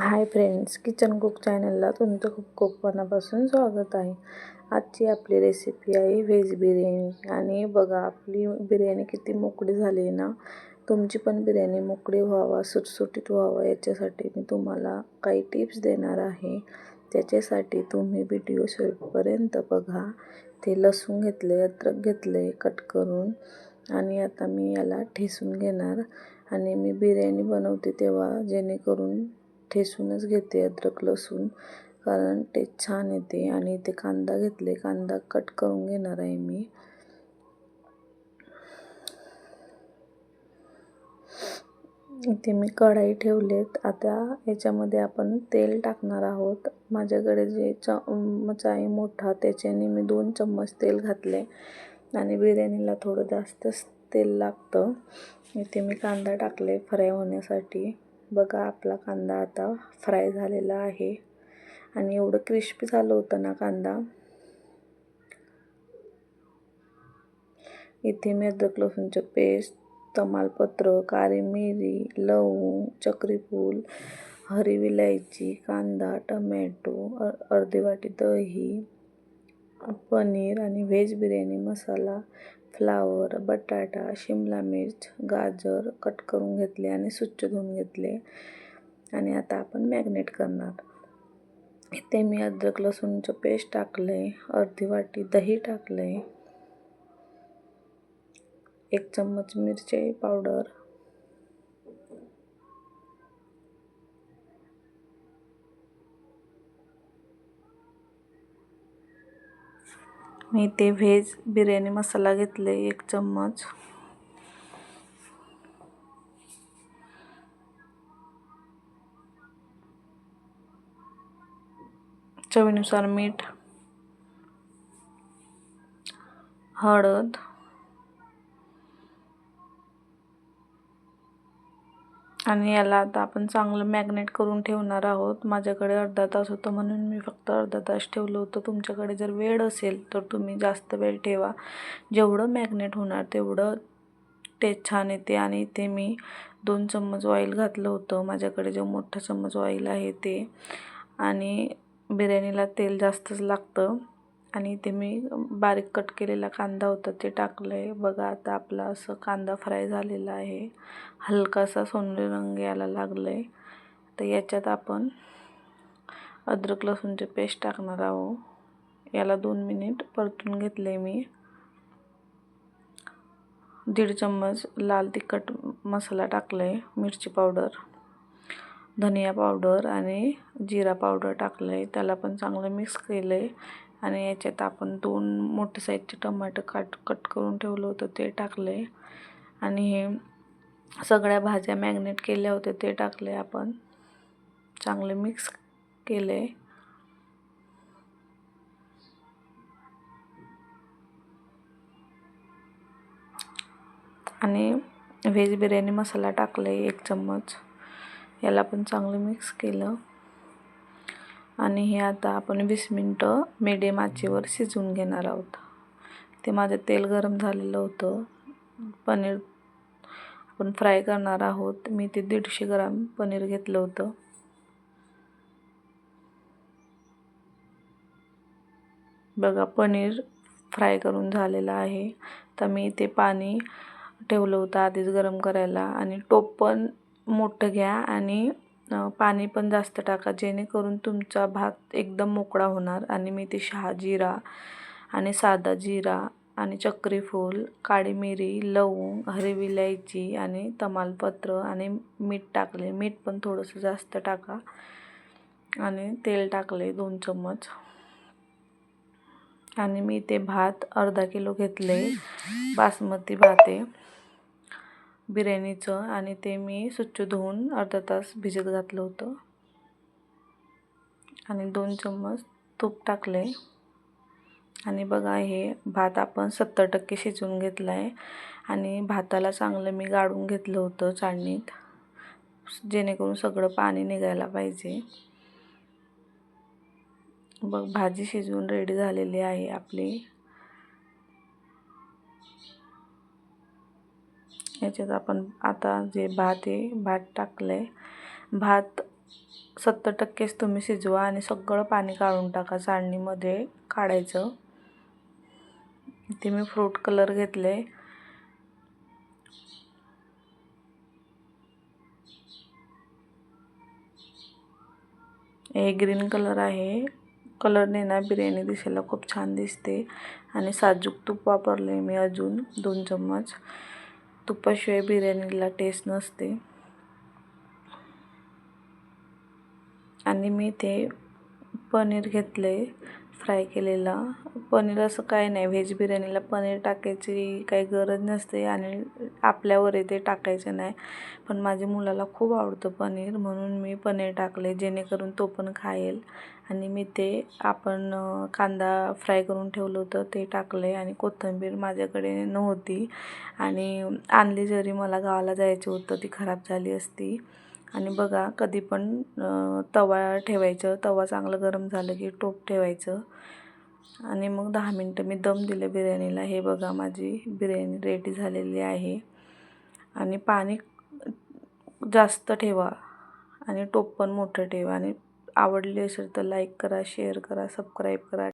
Hi friends kitchen cook चॅनलला तुमचं खूप खूप मनापासून स्वागत आहे. आजची आपली रेसिपी आहे व्हेज बिर्याणी आणि बघा आपली बिर्याणी किती मोकळी झाली आहे ना. तुमची पण बिर्याणी मोकळी व्हावा सुटसुटीत व्हावा. याच्यासाठी मी तुम्हाला काही टिप्स देणार आहे. त्याच्यासाठी तुम्ही व्हिडिओ शेवटपर्यंत बघा. ते लसूण घेतले अद्रक घेतले कट करून. आणि आता मी याला ठेसून घेणार. आणि मी बिर्याणी बनवते तेव्हा जेणेकरून ठेसूनच घेते अद्रक लसूण कारण टेस्ट छान येते आणि इथे कांदा घेतले कांदा कट करून घेणार आहे मी. इथे मी कढाई ठेवलेत. आता याच्यामध्ये आपण तेल टाकणार आहोत. माझ्याकडे जे च आहे मोठा त्याच्याने मी दोन चम्मच तेल घातले आणि बिर्याणीला थोडं जास्तच तेल लागतं. इथे मी कांदा टाकले फ्राय होण्यासाठी. बघा आपला कांदा आता फ्राय झालेला आहे. आणि एवढं क्रिस्पी झालं होतं ना कांदा. इथे मी अद्रक लसूणचं पेस्ट तमालपत्र काळी मिरी लवंग चक्रीफूल हरी विलायची कांदा टमॅटो अर्धी वाटी दही पनीर आणि व्हेज बिर्याणी मसाला फ्लावर बटाटा शिमला मिर्च गाजर कट करून घेतले आणि स्वच्छ धुवून घेतले. आणि आता आपण मॅग्नेट करणार. इथे मी अद्रक लसूणचं पेस्ट टाकलं आहे अर्धी वाटी दही टाकलं आहे एक चम्मच मिरची पावडर मी ते व्हेज बिर्याणी मसाला घेतले एक चम्मच. चवीनुसार मीठ हळद आणि याला आता आपण चांगलं मॅग्नेट करून ठेवणार आहोत. माझ्याकडे अर्धा तास होतं म्हणून मी फक्त अर्धा तास ठेवलं होतं. तुमच्याकडे जर वेळ असेल तर तुम्ही जास्त वेळ ठेवा. जेवढं मॅग्नेट होणार तेवढं टेस्ट छान येते आणि इथे मी दोन चम्मच ऑइल घातलं होतं. माझ्याकडे जे मोठं चम्मच ऑइल आहे ते. आणि बिर्याणीला तेल जास्तच लागतं. आणि ते मी बारीक कट केलेला कांदा होता ते टाकलं आहे बघा आता आपला असं कांदा फ्राय झालेला आहे. हलकासा सोनेरी रंग यायला लागलं आहे तर याच्यात आपण अद्रक लसूणचे पेस्ट टाकणार आहोत. याला दोन मिनिट परतून घेतले मी. दीड चम्मच लाल तिखट मसाला टाकला आहे मिरची पावडर धनिया पावडर आणि जिरा पावडर टाकलं आहे त्याला पण चांगलं मिक्स केलं आहे आणि याच्यात आपण दोन मोठे साईजचे टमाटर काट कट करून ठेवलं होतं ते टाकलं. आहे आणि हे सगळ्या भाज्या मॅग्नेट केल्या होत्या ते टाकले आपण. चांगले मिक्स केले. आणि व्हेज बिर्याणी मसाला टाकले एक चम्मच. याला पण चांगलं मिक्स केलं. आणि हे आता आपण वीस मिनटं मिडियम आचेवर शिजवून घेणार आहोत. ते माझं तेल गरम झालेलं होतं. पनीर आपण फ्राय करणार आहोत. मी ते दीडशे ग्राम पनीर घेतलं होतं. बघा पनीर फ्राय करून झालेलं आहे. तर मी ते पाणी ठेवलं होतं आधीच गरम करायला. आणि टोप पण मोठं घ्या आणि पाणी पण जास्त टाका. जेणेकरून तुमचा भात एकदम मोकळा होणार आणि मी ते शहा जिरा आणि साधा जिरा आणि चक्रीफूल काळी मिरी लवंग हरवी इलायची आणि तमालपत्र आणि मीठ टाकले. मीठ पण थोडंसं जास्त टाका आणि तेल टाकले दोन चम्मच. आणि मी ते भात अर्धा किलो घेतले. बासमती भात. आहे बिर्याणीचं आणि ते मी स्वच्छ धुवून अर्धा तास भिजत घातलं होतं. आणि दोन चम्मच तूप टाकले आणि बघा हे भात आपण सत्तर टक्के शिजवून घेतला आहे आणि भाताला चांगलं मी गाळून घेतलं होतं चाळणीत जेणेकरून सगळं पाणी निघायला पाहिजे. बघ भाजी शिजवून रेडी झालेली आहे आपली. याच्यात आपण आता जे भात आहे भात टाकलं आहे भात सत्तर टक्केच तुम्ही शिजवा आणि सगळं पाणी काढून टाका सांडणीमध्ये काढायचं. इथे मी फ्रूट कलर घेतले हे ग्रीन कलर आहे. कलरने ना बिर्याणी दिसायला खूप छान दिसते. आणि साजूक तूप वापरले मी अजून दोन चम्मच. तुपाशिवाय बिर्याणीला टेस्ट नसते. आणि मी ते पनीर घेतले फ्राय केलेला. पनीर असं काय नाही व्हेज बिर्याणीला पनीर टाकायची काही गरज नसते आणि आपल्यावर ते टाकायचं नाही. पण माझ्या मुलाला खूप आवडतं पनीर म्हणून मी पनीर टाकले जेणेकरून तो पण खाईल. आणि मी ते आपण कांदा फ्राय करून ठेवलं होतं ते टाकले आणि कोथिंबीर माझ्याकडे नव्हती. आणि आणली जरी मला गावाला जायचं होतं ती खराब झाली असती. आणि बघा कधी पण तवा ठेवायचं. तवा चांगलं गरम झालं की टोप ठेवायचं. आणि मग दहा मिनटं मी दम दिलं बिर्याणीला. हे बघा माझी बिर्याणी रेडी झालेली आहे. आणि पाणी जास्त ठेवा आणि टोप पण मोठं ठेवा. आणि आवडली असेल तर लाईक करा शेअर करा सबस्क्राईब करा.